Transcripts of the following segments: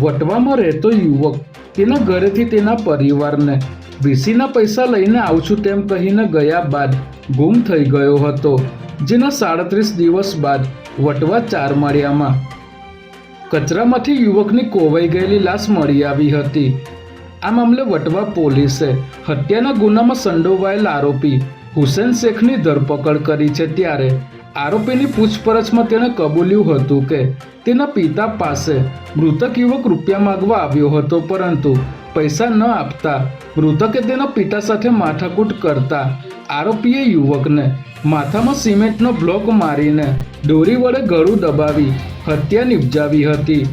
વટવામાં રહેતો યુવક તેના ઘરેથી તેના પરિવારને વીસીના પૈસા લઈને આવું છું તેમ કહીને ગયા બાદ ગુમ થઈ ગયો હતો, જેના સાડત્રીસ દિવસ બાદ વટવા ચાર માળિયામાં કચરામાંથી યુવકની કોવાઈ ગયેલી લાશ મળી આવી હતી. આ મામલે વટવા પોલીસે હત્યાના ગુનામાં સંડોવાયેલ આરોપી હુસેન શેખની ધરપકડ કરી છે ત્યારે આરોપીની પૂછપરછમાં તેણે કબૂલ્યું હતું કે તેના પિતા પાસે મૃતક યુવક રૂપિયા માંગવા આવ્યો હતો, પરંતુ પૈસા ન આપતા મૃતકે તેના પિતા સાથે માથાકૂટ કરતા આરોપીએ યુવકને માથામાં સિમેન્ટનો બ્લોક મારીને દોરી વડે ગળું દબાવી હત્યા નિપજાવી હતી.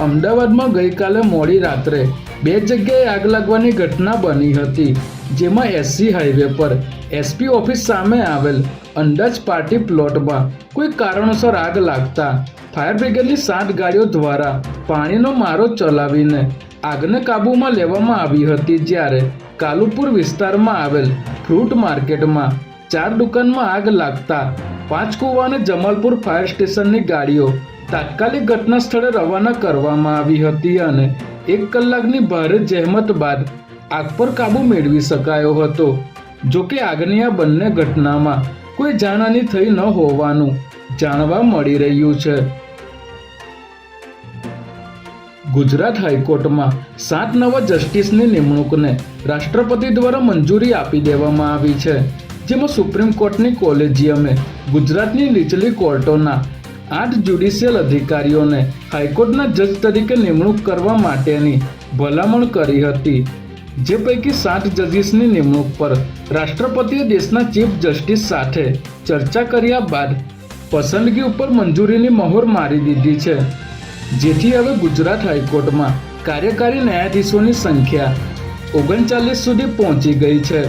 અમદાવાદમાં ગઈકાલે મોડી રાત્રે બે જગ્યાએ આગ લાગવાની ઘટના બની હતી, જેમાં એસસી હાઈવે પર એસપી ઓફિસ સામે આવેલ અંદાજ પાર્ટી પ્લોટમાં કોઈ કારણોસર આગ લાગતા ફાયર બ્રિગેડની સાત ગાડીઓ દ્વારા પાણીનો મારો ચલાવીને આગને કાબૂમાં લેવામાં આવી હતી જ્યારે કાલુપુર વિસ્તારમાં આવેલ ફ્રૂટ માર્કેટમાં ચાર દુકાનમાં આગ લાગતા પાંચ કુવા અને જમાલપુર ફાયર સ્ટેશનની ગાડીઓ તાત્કાલિક ઘટના સ્થળે રવાના કરવામાં આવી હતી અને એક કલાકની ભારે જહેમત બાદ આગ પર કાબુ મેળવી શકાયો હતો. જો કે આગની આ બંને ઘટનામાં કોઈ જાનહાની થઈ ન હોવાનું જાણવા મળી રહ્યું છે. ગુજરાત હાઈકોર્ટમાં સાત નવા જસ્ટિસની નિમણૂકને રાષ્ટ્રપતિ દ્વારા મંજૂરી આપી દેવામાં આવી છે. જેમાં સુપ્રીમ કોર્ટની કોલેજિયમે ગુજરાતની નીચલી કોર્ટોના આઠ જ્યુડિશિયલ અધિકારીઓને હાઈકોર્ટના જજ તરીકે નિમણૂક કરવા માટેની ભલામણ કરી હતી. જે પૈકી સાત જજીસની નિમણૂક પર રાષ્ટ્રપતિએ દેશના ચીફ જસ્ટિસ સાથે ચર્ચા કર્યા બાદ પસંદગી ઉપર મંજૂરીની મહોર મારી દીધી છે. જેથી હવે ગુજરાત હાઈકોર્ટમાં કાર્યકારી ન્યાયાધીશોની સંખ્યા ઓગણચાલીસ સુધી પહોંચી ગઈ છે.